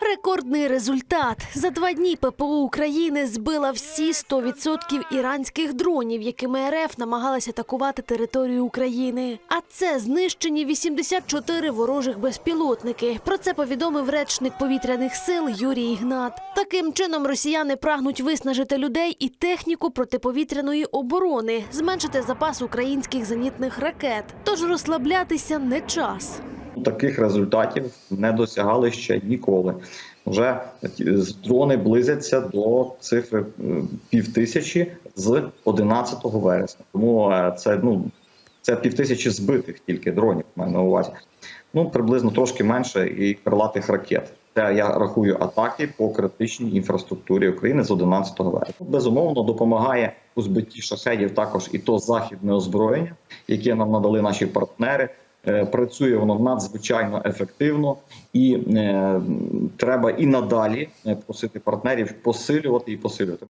Рекордний результат за два дні ППО України збила всі 100% іранських дронів, якими РФ намагалася атакувати територію України. А це знищені 84 ворожих безпілотники. Про це повідомив речник повітряних сил Юрій Ігнат. Таким чином росіяни прагнуть виснажити людей і техніку протиповітряної оборони, зменшити запас українських зенітних ракет. Тож розслаблятися не час. Таких результатів не досягали ще ніколи. Вже дрони близяться до цифри е, півтисячі з 11 вересня. Тому е, це ну це півтисячі збитих тільки дронів. Маю на увазі. Ну приблизно трошки менше і крилатих ракет. Це я рахую атаки по критичній інфраструктурі України з 11 вересня. Безумовно допомагає у збитті шахедів також і то західне озброєння, яке нам надали наші партнери. Е, Працює воно надзвичайно ефективно, і е, треба і надалі е, просити партнерів посилювати і посилювати.